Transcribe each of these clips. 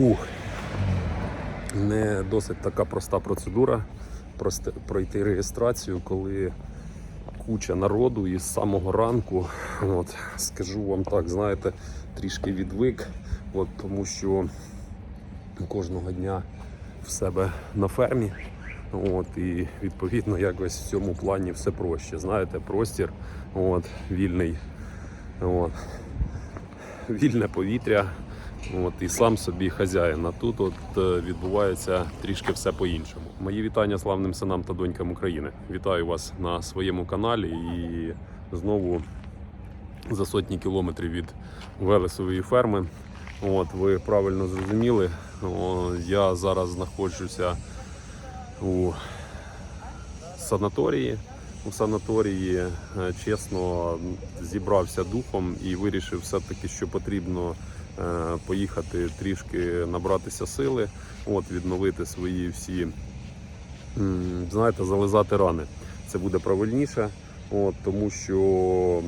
Фух. Не досить така проста процедура пройти реєстрацію, коли куча народу і з самого ранку. От, скажу вам так, знаєте, трішки відвик, от, тому що кожного дня в себе на фермі. От, і відповідно якось в цьому плані все проще. Знаєте, простір, от, вільний, от, вільне повітря. От, і сам собі хазяїн. А тут от е, відбувається трішки все по-іншому. Мої вітання славним синам та донькам України. Вітаю вас на своєму каналі і знову за сотні кілометрів від Велесової ферми. От, ви правильно зрозуміли. О, я зараз знаходжуся у санаторії. У санаторії е, чесно зібрався духом і вирішив все-таки, що потрібно поїхати трішки набратися сили, от, відновити свої всі, знаєте, зализати рани. Це буде правильніше, от, тому що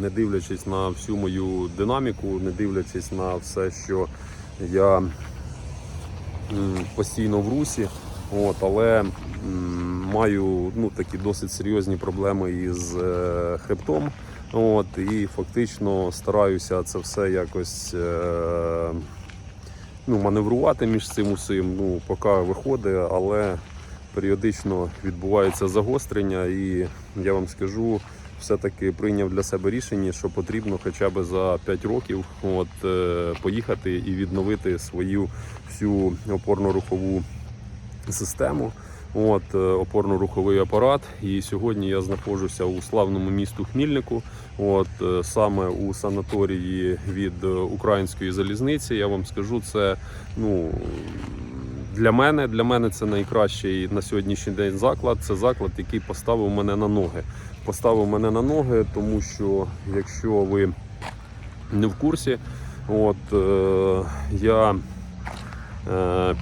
не дивлячись на всю мою динаміку, не дивлячись на все, що я постійно в русі, от, але маю ну, такі досить серйозні проблеми із е, хребтом. От, і фактично стараюся це все якось е, ну, маневрувати між цим усім. Ну, поки виходить, але періодично відбувається загострення, і я вам скажу, все-таки прийняв для себе рішення, що потрібно хоча б за 5 років от, е, поїхати і відновити свою всю опорно-рухову систему. От е, опорно-руховий апарат. І сьогодні я знаходжуся у славному місту Хмільнику. От е, саме у санаторії від української залізниці. Я вам скажу, це ну для мене, для мене це найкращий на сьогоднішній день заклад. Це заклад, який поставив мене на ноги. Поставив мене на ноги, тому що якщо ви не в курсі, от е, я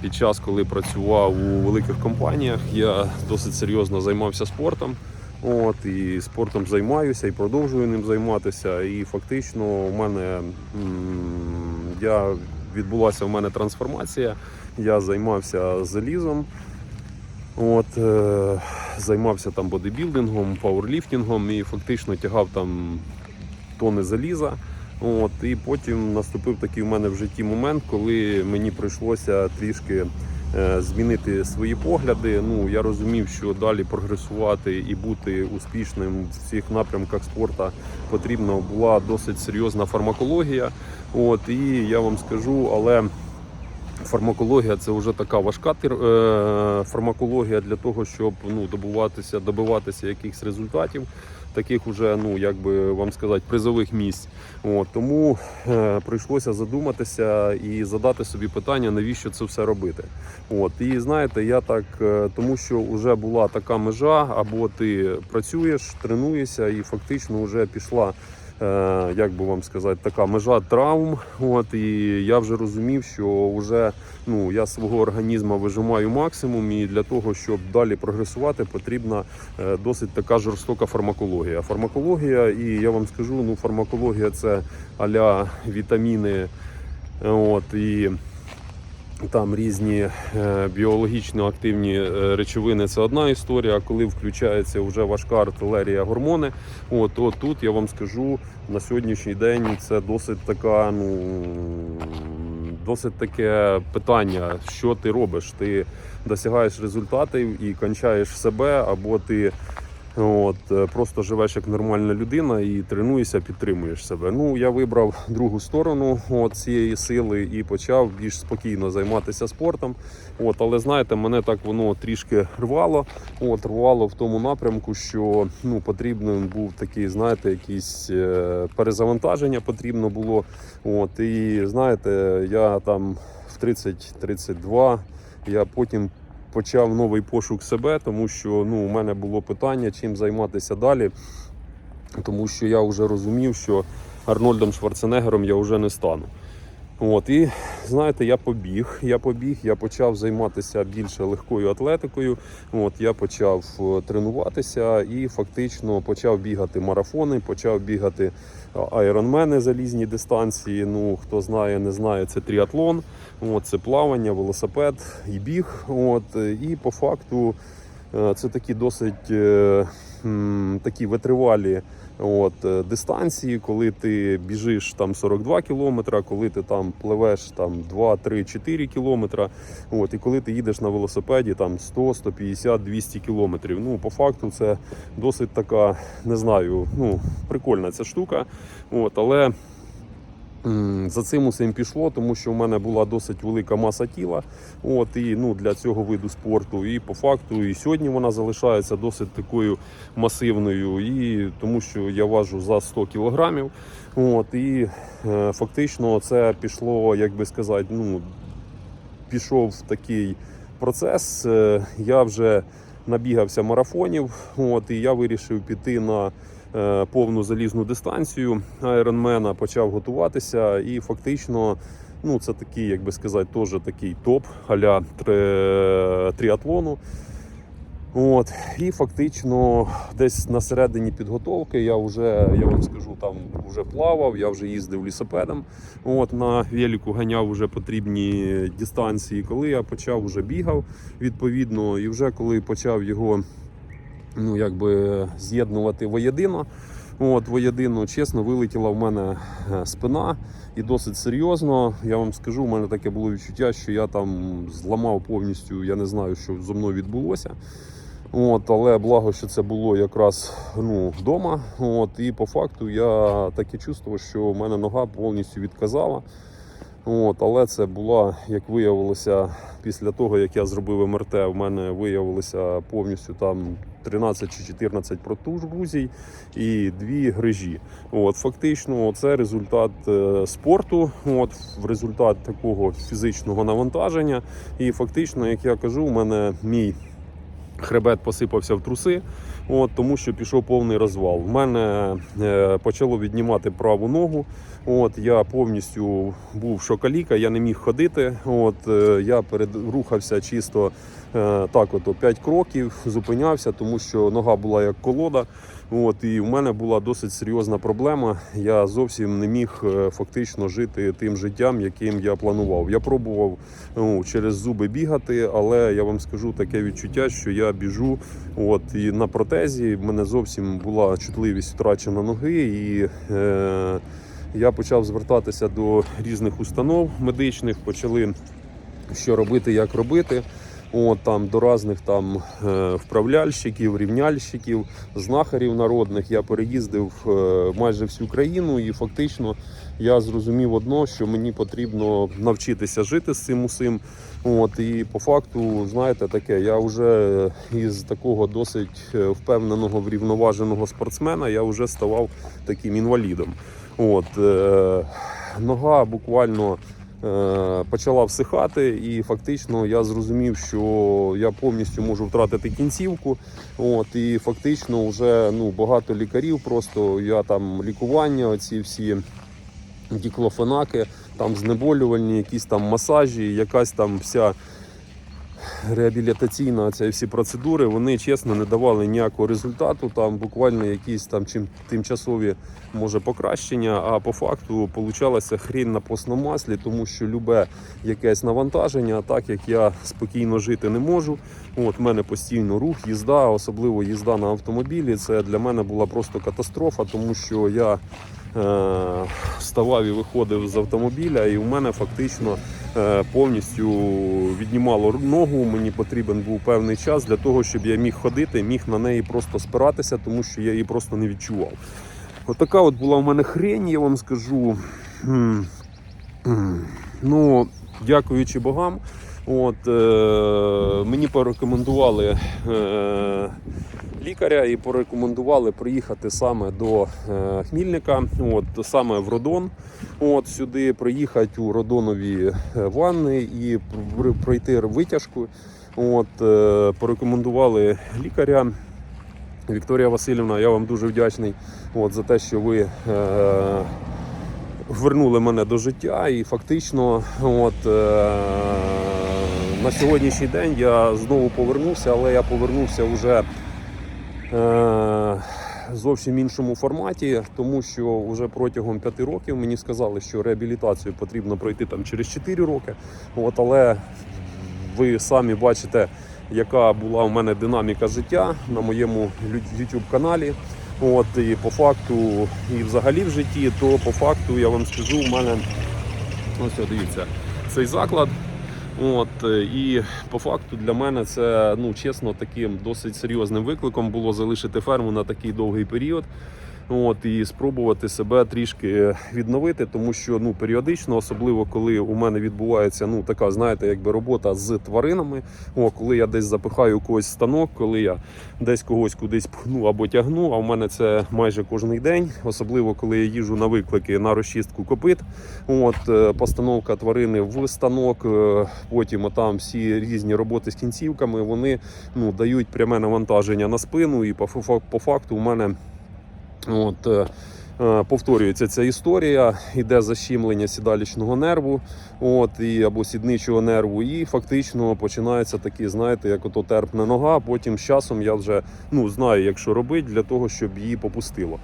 Під час, коли працював у великих компаніях, я досить серйозно займався спортом. От, і спортом займаюся і продовжую ним займатися. І фактично у мене я, відбулася в мене трансформація. Я займався залізом. От, е, займався там бодибілдингом, пауерліфтингом і фактично тягав там тони заліза. От, і потім наступив такий в мене в житті момент, коли мені прийшлося трішки е, змінити свої погляди. Ну, я розумів, що далі прогресувати і бути успішним в всіх напрямках спорту потрібна була досить серйозна фармакологія. От, і я вам скажу, але Фармакологія це вже така важка е, фармакологія для того, щоб ну, добуватися, добиватися якихось результатів, таких уже, ну як би вам сказати, призових місць. От, тому е, прийшлося задуматися і задати собі питання, навіщо це все робити. От, і знаєте, я так, е, тому що вже була така межа, або ти працюєш, тренуєшся, і фактично вже пішла як би вам сказати, така межа травм. От, і я вже розумів, що вже ну, я свого організму вижимаю максимум, і для того, щоб далі прогресувати, потрібна е, досить така жорстока фармакологія. Фармакологія, і я вам скажу, ну, фармакологія це аля вітаміни. От, і там різні е, біологічно активні е, речовини це одна історія. Коли включається вже важка артилерія гормони, от, от тут я вам скажу на сьогоднішній день це досить така, ну досить таке питання, що ти робиш. Ти досягаєш результатів і кончаєш себе, або ти. От, е, просто живеш як нормальна людина і тренуєшся, підтримуєш себе. Ну, я вибрав другу сторону от, цієї сили і почав більш спокійно займатися спортом. От, але знаєте, мене так воно трішки рвало. От, рвало в тому напрямку, що ну, потрібен був такий, знаєте, якийсь е, перезавантаження потрібно було. От, і знаєте, я там в 30-32 я потім почав новий пошук себе, тому що ну, у мене було питання, чим займатися далі. Тому що я вже розумів, що Арнольдом Шварценеггером я вже не стану. От, і знаєте, я побіг. Я побіг, я почав займатися більше легкою атлетикою. От, я почав е, тренуватися і фактично почав бігати марафони, почав бігати айронмени залізні дистанції. Ну, хто знає, не знає, це тріатлон, от, це плавання, велосипед і біг. От, і по факту е, це такі досить е, м, такі витривалі от, е, дистанції, коли ти біжиш там 42 кілометра, коли ти там пливеш там 2, 3, 4 кілометра, от, і коли ти їдеш на велосипеді там 100, 150, 200 кілометрів. Ну, по факту це досить така, не знаю, ну, прикольна ця штука. От, але за цим усім пішло, тому що в мене була досить велика маса тіла. От, і ну, для цього виду спорту. І по факту, і сьогодні вона залишається досить такою масивною, і тому що я важу за 100 кілограмів. От, і е, фактично це пішло, як би сказати, ну, пішов такий процес. Е, Я вже набігався марафонів, от, і я вирішив піти на повну залізну дистанцію Айронмена, почав готуватися, і фактично. Ну, це такий, як би сказати, теж такий топ аля тре- тріатлону. От, і фактично десь на середині підготовки я вже, я вам скажу, там вже плавав, я вже їздив лісопедом. От, на велику ганяв вже потрібні дистанції. Коли я почав вже бігав відповідно, і вже коли почав його ну, якби з'єднувати воєдино. От, воєдино, чесно, вилетіла в мене е, спина і досить серйозно. Я вам скажу, у мене таке було відчуття, що я там зламав повністю, я не знаю, що зо мною відбулося. От, але благо, що це було якраз ну, вдома. От, і по факту я таке чувствував, що в мене нога повністю відказала. От, але це була, як виявилося, після того, як я зробив МРТ, в мене виявилося повністю там 13 чи 14 протузій і дві грижі. От, фактично, це результат е, спорту, от, результат такого фізичного навантаження. І фактично, як я кажу, у мене мій хребет посипався в труси, от, тому що пішов повний розвал. В мене е, почало віднімати праву ногу. От, я повністю був шокаліка, я не міг ходити. От, е, я перед, рухався чисто так, от, 5 кроків, зупинявся, тому що нога була як колода. От, і в мене була досить серйозна проблема. Я зовсім не міг е, фактично жити тим життям, яким я планував. Я пробував ну, через зуби бігати, але я вам скажу таке відчуття, що я біжу. От, і на протезі в мене зовсім була чутливість втрачена ноги. І, е, я почав звертатися до різних установ медичних, почали що робити, як робити. От там до різних там е, вправляльщиків, рівняльщиків, знахарів народних. Я переїздив е, майже всю країну, і фактично я зрозумів одно, що мені потрібно навчитися жити з цим усім. От і по факту, знаєте, таке, я вже із такого досить е, впевненого врівноваженого спортсмена я вже ставав таким інвалідом. От е, нога буквально почала всихати, і фактично я зрозумів, що я повністю можу втратити кінцівку. От, і фактично вже ну, багато лікарів, просто я там лікування, оці всі діклофенаки, там знеболювальні, якісь там масажі, якась там вся реабілітаційна ці всі процедури, вони чесно не давали ніякого результату. Там буквально якісь там чим тимчасові може покращення. А по факту получалася хрінь на постному маслі, тому що любе якесь навантаження, так як я спокійно жити не можу. От в мене постійно рух, їзда, особливо їзда на автомобілі. Це для мене була просто катастрофа, тому що я е, вставав і виходив з автомобіля, і у мене фактично повністю віднімало ногу. Мені потрібен був певний час для того, щоб я міг ходити, міг на неї просто спиратися, тому що я її просто не відчував. Отака от була в мене хрень, я вам скажу. Ну, дякуючи богам. От, е, мені порекомендували е, лікаря і порекомендували приїхати саме до е, Хмільника, от, саме в Родон. От, сюди приїхати у Родонові е, ванни і пройти витяжку. От, е, порекомендували лікаря. Вікторія Васильівна, я вам дуже вдячний от, за те, що ви е, вернули мене до життя. І фактично, от, е, на сьогоднішній день я знову повернувся, але я повернувся вже е, зовсім іншому форматі, тому що вже протягом п'яти років мені сказали, що реабілітацію потрібно пройти там через 4 роки. От, але ви самі бачите, яка була у мене динаміка життя на моєму YouTube каналі. От і по факту, і взагалі в житті, то по факту я вам скажу, у мене ось дивіться, цей заклад. От і по факту для мене це ну чесно таким досить серйозним викликом було залишити ферму на такий довгий період. От і спробувати себе трішки відновити, тому що ну періодично, особливо коли у мене відбувається ну така, знаєте, якби робота з тваринами. О, коли я десь запихаю когось станок, коли я десь когось кудись пхну або тягну. А в мене це майже кожний день, особливо коли я їжу на виклики на розчистку копит. От е, постановка тварини в станок, е, потім там всі різні роботи з кінцівками. Вони ну дають пряме навантаження на спину, і по, по факту у мене. От, е, е, повторюється ця історія, йде защемлення сідалічного нерву, от, і, або сідничого нерву, і фактично починається такий, знаєте, як ото терпна нога. Потім з часом я вже ну, знаю, як що робити для того, щоб її попустило.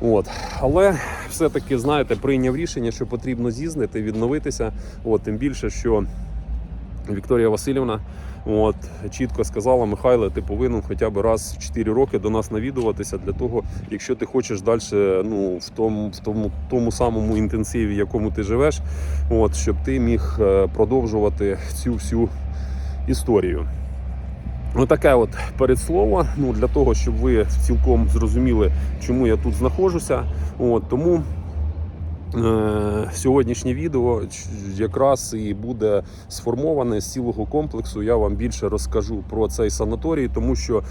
От. Але все-таки, знаєте, прийняв рішення, що потрібно з'їздити, відновитися. От, тим більше, що Вікторія Васильівна от, чітко сказала, Михайло, ти повинен хоча б раз в 4 роки до нас навідуватися для того, якщо ти хочеш далі ну, в тому, в тому, тому самому інтенсиві, в якому ти живеш, от, щоб ти міг е, продовжувати цю всю історію. Отаке от передслово, ну, для того, щоб ви цілком зрозуміли, чому я тут знаходжуся. От, тому Сьогоднішнє відео якраз і буде сформоване з цілого комплексу. Я вам більше розкажу про цей санаторій, тому що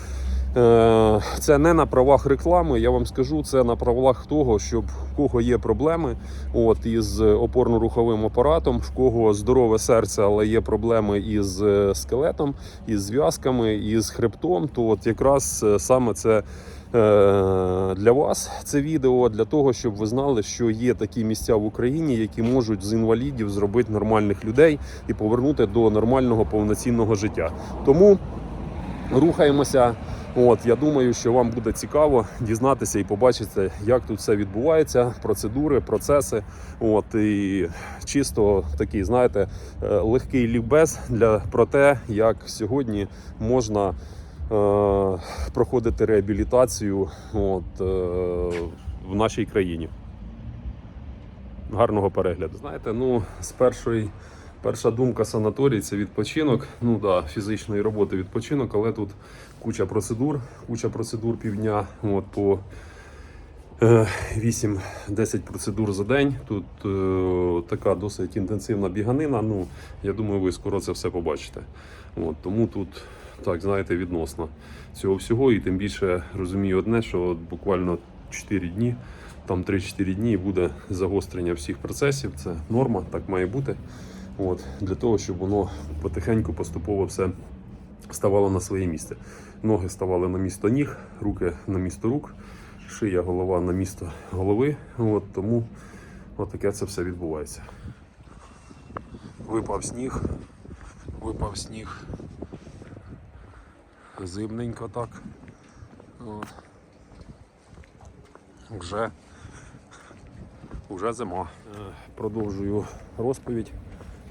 е, це не на правах реклами. Я вам скажу, це на правах того, щоб в кого є проблеми от, із опорно-руховим апаратом, в кого здорове серце, але є проблеми із е, скелетом, із зв'язками, із хребтом, то от якраз е, саме це е, для вас це відео для того, щоб ви знали, що є такі місця в Україні, які можуть з інвалідів зробити нормальних людей і повернути до нормального повноцінного життя. Тому рухаємося. От я думаю, що вам буде цікаво дізнатися і побачити, як тут все відбувається, процедури, процеси. От і чисто такий, знаєте, е, легкий лікбез для про те, як сьогодні можна е, проходити реабілітацію от, е, в нашій країні. Гарного перегляду. Знаєте, ну з першої. Перша думка санаторій це відпочинок. Ну да, фізичної роботи відпочинок, але тут куча процедур, куча процедур півдня. От по е, 8-10 процедур за день. Тут е, така досить інтенсивна біганина. Ну, я думаю, ви скоро це все побачите. От, тому тут, так, знаєте, відносно цього всього. І тим більше розумію одне, що от буквально 4 дні, там 3-4 дні буде загострення всіх процесів. Це норма, так має бути. От, для того, щоб воно потихеньку, поступово все ставало на своє місце. Ноги ставали на місто ніг, руки на місто рук, шия, голова на місто голови. От, тому отаке це все відбувається. Випав сніг, випав сніг. Зимненько так. От. Вже, вже зима. Е, Продовжую розповідь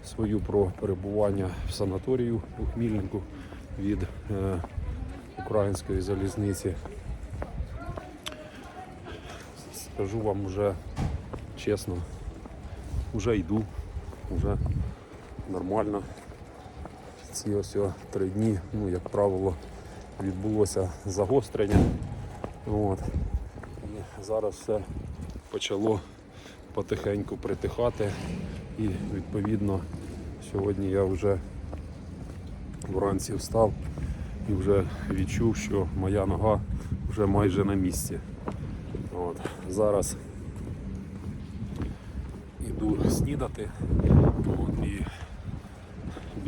свою про перебування в санаторію у Хмільнику від е, української залізниці. Скажу вам вже чесно, вже йду, вже нормально. Ці ось три дні, ну, як правило, відбулося загострення. От. І зараз все почало потихеньку притихати. І відповідно сьогодні я вже вранці встав і вже відчув, що моя нога вже майже на місці. От. Зараз іду снідати от, і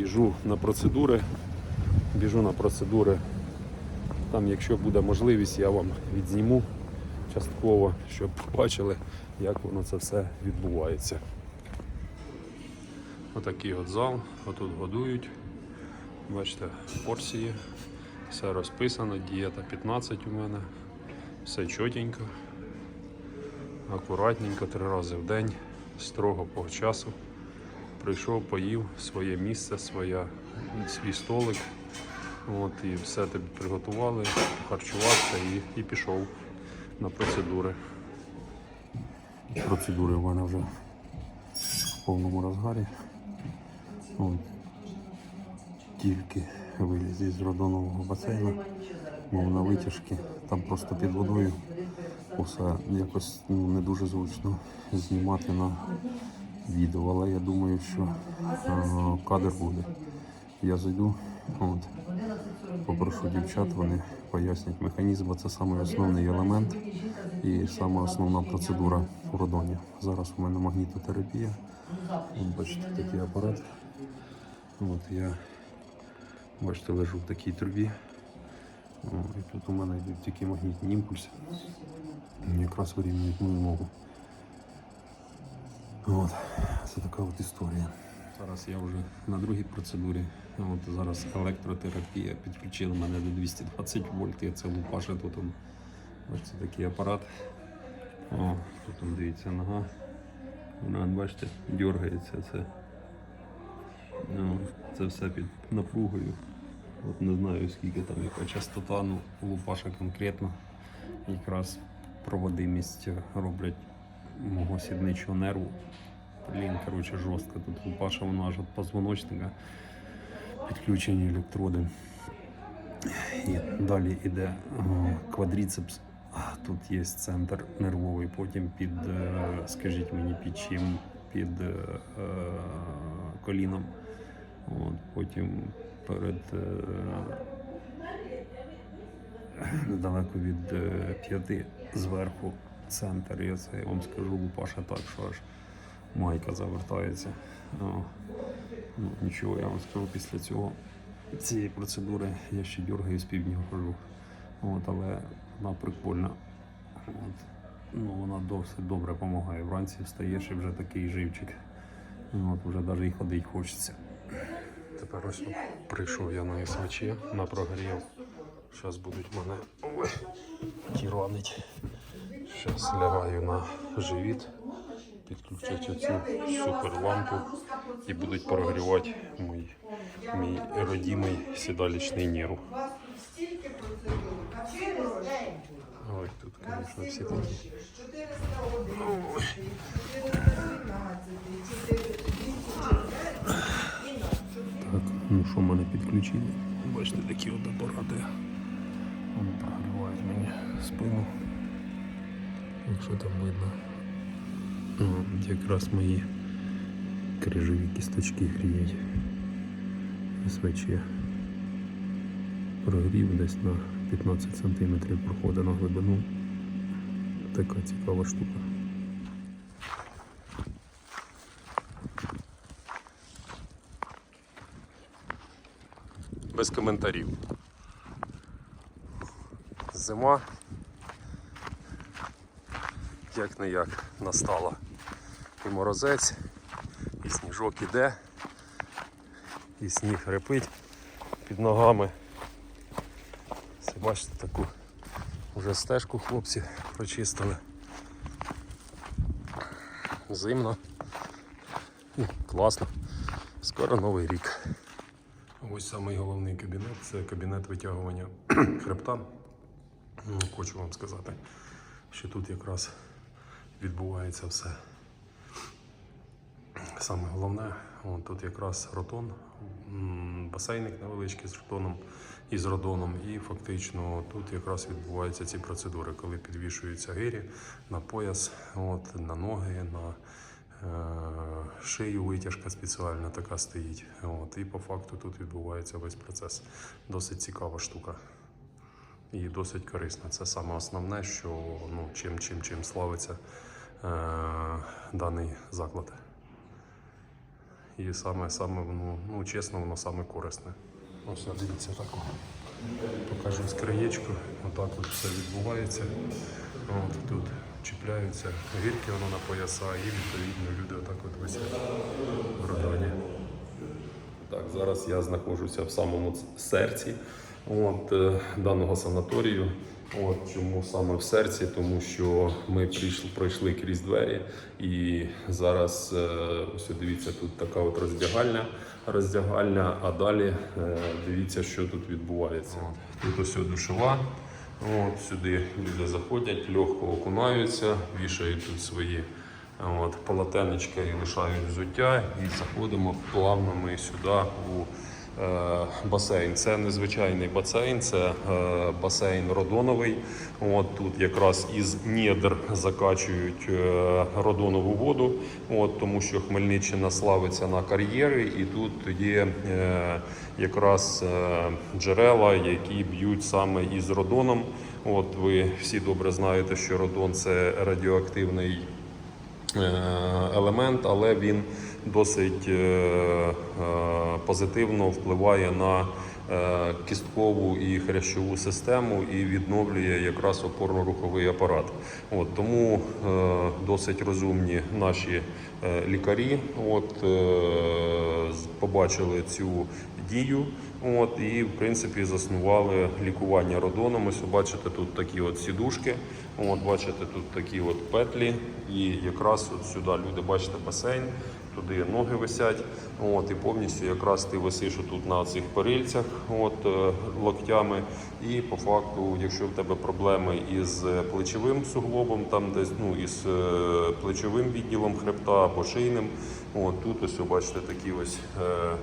біжу на процедури. Біжу на процедури. Там, якщо буде можливість, я вам відзніму частково, щоб побачили, як воно це все відбувається. Отакий от зал, отут годують. Бачите, порції, все розписано, дієта 15 у мене. Все чотенько, акуратненько, три рази в день, строго по часу. Прийшов, поїв своє місце, своя, свій столик. От, і все тобі приготували, харчувався і, і пішов на процедури. Процедури в мене вже в повному розгарі. От. Тільки виліз із родонового басейну, мов на витяжки, там просто під водою. Усе якось ну, не дуже зручно знімати на відео, але я думаю, що е, кадр буде. Я зайду, от, попрошу дівчат, вони пояснять механізм, бо це самий основний елемент і сама основна процедура в родоні. Зараз у мене магнітотерапія. От, бачите, такий апарат. От я бачите, лежу в такій трубі. І тут у мене йдуть такі магнітні імпульси. Якраз вирівнюють мою ногу. От, це така от історія. Зараз я вже на другій процедурі. От зараз електротерапія підключила мене до 220 вольт. Я це лупаше тут. он, Бачите, такий апарат. О, тут он, дивіться нога. Вона, бачите, дергається. Це, ну, це все під напругою. От не знаю скільки там яка частота, ну лупаша конкретно. Якраз проводимість роблять мого сідничого нерву. Блін, коротше, жорстко. Тут лупаша воно аж від позвоночника. Підключені електроди. І далі йде квадріцепс. Тут є центр нервовий, потім під, скажіть мені, під чим, під е, коліном. От, потім перед е, недалеко від п'яти зверху центр. Я це я вам скажу, лупаша так, що аж майка завертається. О, ну, нічого, я вам скажу після цього. Цієї процедури я ще дергаюсь півдня хожу. От, але вона прикольна. От. Ну, вона досить добре допомагає. Вранці встаєш і вже такий живчик. От, вже навіть і ходити хочеться. Тепер ось прийшов я на СВЧ, на прогрів. Зараз будуть мене тіранить. Зараз лягаю на живіт, підключать оцю суперлампу і будуть прогрівати мій, мій родимий сідалічний нерв. Ой, тут, звісно, всі такі. 411, 417, 404 і на Так, ну що мене підключили? Бачите, такі от апарати. Вони прогрівають мені спину. Якщо там видно. О, якраз мої крижові кісточки гріють. СВЧ. Прогрів десь на 15 см проходить на глибину. Така цікава штука. Без коментарів. Зима. Як не як настала. І морозець, і сніжок іде, і сніг репить під ногами. Це бачите таку вже стежку хлопці прочистили. Зимно. І класно. Скоро новий рік. Ось самий головний кабінет це кабінет витягування хребта. Ну, Хочу вам сказати, що тут якраз відбувається все. Саме головне, вон тут якраз ротон, басейник невеличкий з ротоном і з родоном. І фактично тут якраз відбуваються ці процедури, коли підвішуються гирі на пояс, от, на ноги, на е, шию витяжка спеціальна така стоїть. От, і по факту тут відбувається весь процес. Досить цікава штука і досить корисна. Це саме основне, що ну, чим, чим, чим славиться даний заклад. І саме, саме ну, ну, чесно, воно саме корисне. Ось дивіться так. Покажу з краєчку. Отак от все відбувається. От тут чіпляються гірки воно на пояса і відповідно люди отак от висять в родоні. Так, зараз я знаходжуся в самому серці от, е, даного санаторію. От чому саме в серці, тому що ми прийшли, пройшли крізь двері, і зараз е, ось дивіться, тут така от роздягальня, роздягальня, а далі е, дивіться, що тут відбувається. Тут ось душова. От, сюди люди заходять, легко окунаються, вішають тут свої от, полотенечка і лишають взуття, і заходимо плавно ми сюди у басейн. Це незвичайний басейн, це е, басейн родоновий. От тут якраз із недр закачують е, родонову воду, от, тому що Хмельниччина славиться на кар'єри, і тут є е, якраз е, джерела, які б'ють саме із родоном. От ви всі добре знаєте, що родон це радіоактивний е, елемент, але він досить е, е, позитивно впливає на е, кісткову і хрящову систему і відновлює якраз опорно-руховий апарат. От, тому досить розумні наші лікарі от, побачили цю дію. От, і в принципі заснували лікування родоном. Ось бачите тут такі от сідушки. От, бачите, тут такі от петлі. І якраз от сюди люди бачите басейн, туди ноги висять. От, і повністю якраз ти висиш тут на цих перильцях от, е, локтями. І по факту, якщо в тебе проблеми із плечовим суглобом, там десь ну, із е, плечовим відділом хребта або шийним, от, тут ось бачите такі ось. Е,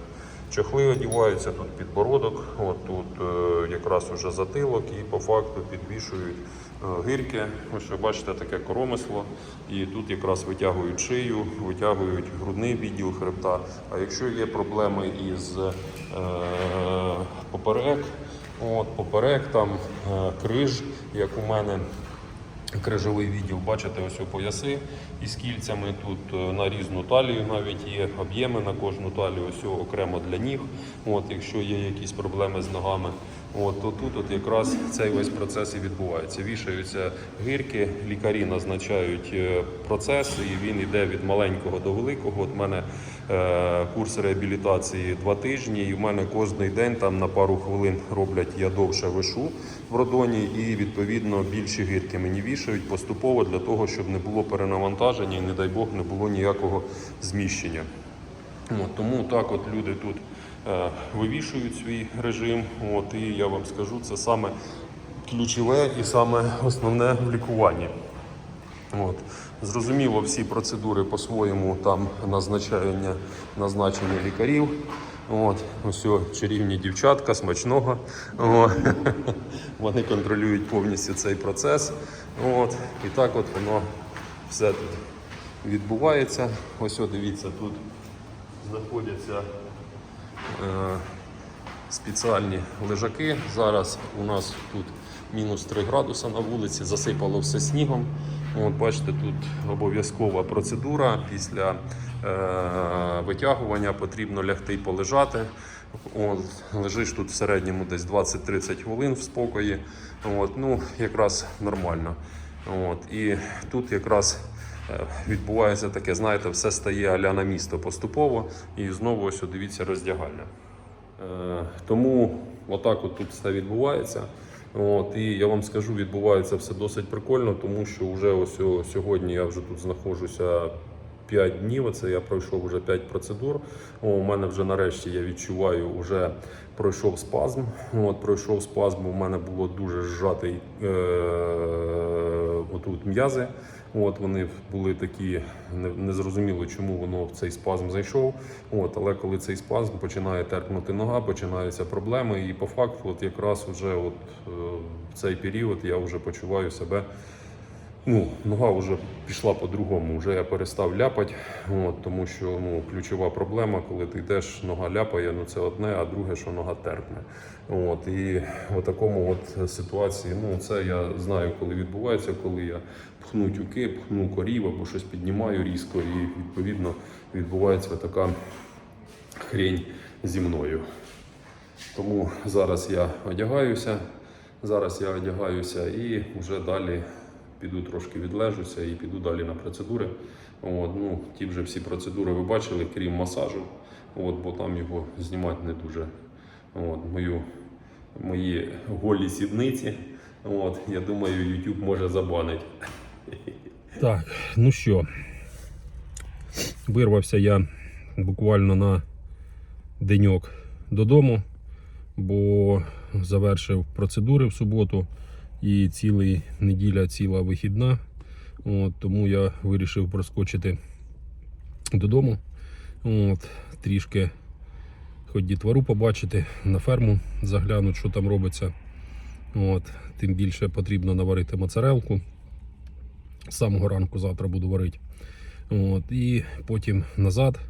Чохли одіваються тут підбородок, от тут е, якраз уже затилок і по факту підвішують е, гирки. Ось ви бачите таке коромисло, і тут якраз витягують шию, витягують грудний відділ хребта. А якщо є проблеми із е, поперек, от поперек там е, криж, як у мене. Крижовий відділ, бачите, ось у пояси із кільцями. Тут е, на різну талію навіть є об'єми на кожну талію, ось окремо для ніг. От, якщо є якісь проблеми з ногами, от, то тут от якраз цей весь процес і відбувається. Вішаються гирки, лікарі назначають е, процес, і він йде від маленького до великого. От в мене е, курс реабілітації два тижні, і в мене кожен день там на пару хвилин роблять я довше вишу в родоні, і відповідно більші гирки мені вішають поступово для того, щоб не було перенавантаження і, не дай Бог, не було ніякого зміщення. От, тому так от люди тут е, вивішують свій режим. От, і я вам скажу, це саме ключове і саме основне в лікуванні. От. Зрозуміло, всі процедури по-своєму там назначення, назначення лікарів. От, ось чарівні дівчатка, смачного. О, вони контролюють повністю цей процес. От, і так от воно все тут відбувається. Ось о, дивіться, тут знаходяться е, спеціальні лежаки. Зараз у нас тут мінус 3 градуса на вулиці, засипало все снігом. От, бачите, тут обов'язкова процедура. Після е, витягування потрібно лягти і полежати. От, лежиш тут в середньому десь 20-30 хвилин в спокої. От, ну, якраз нормально. От, і тут якраз е, відбувається таке, знаєте, все стає аля на місто поступово. І знову ось дивіться роздягальня. Е, Тому отак от тут все відбувається. От, і я вам скажу, відбувається все досить прикольно, тому що вже ось сьогодні я вже тут знаходжуся 5 днів. Оце я пройшов вже 5 процедур. О, у мене вже нарешті я відчуваю, вже пройшов спазм. От, пройшов спазм, у мене було дуже зжатий е- отут м'язи. От вони були такі незрозуміло, чому воно в цей спазм зайшов. От, але коли цей спазм починає терпнути нога, починаються проблеми. І по факту, от якраз вже от е, в цей період я вже почуваю себе. Ну, нога вже пішла по-другому. Вже я перестав ляпати, от, тому що ну, ключова проблема, коли ти йдеш, нога ляпає, ну це одне, а друге, що нога терпне. От, і в такому от ситуації, ну це я знаю, коли відбувається, коли я пхну тюки, пхну корів або щось піднімаю різко, і відповідно відбувається така хрень зі мною. Тому зараз я одягаюся. Зараз я одягаюся і вже далі піду трошки відлежуся і піду далі на процедури. От, ну, ті вже всі процедури ви бачили, крім масажу, от, бо там його знімати не дуже. От, мою, мої голі сідниці. От, я думаю, YouTube може забанить. Так, ну що, вирвався я буквально на деньок додому, бо завершив процедури в суботу і цілий неділя ціла вихідна. От, тому я вирішив проскочити додому. От, трішки хоч дітвору побачити, на ферму заглянути, що там робиться. От, тим більше потрібно наварити моцарелку. З самого ранку завтра буду варити. От, і потім назад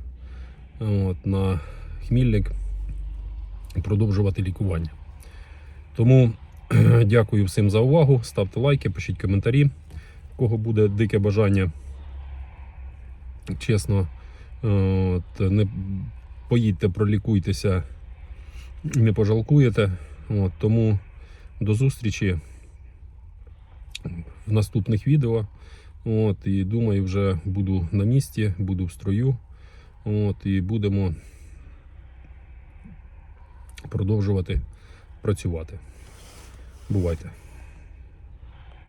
от, на хмільник продовжувати лікування. Тому дякую всім за увагу. Ставте лайки, пишіть коментарі. У кого буде дике бажання. Чесно, от, не поїдьте, пролікуйтеся, не пожалкуєте. От, тому до зустрічі в наступних відео. От, і думаю, вже буду на місці, буду в строю. От, і будемо продовжувати працювати. Бувайте!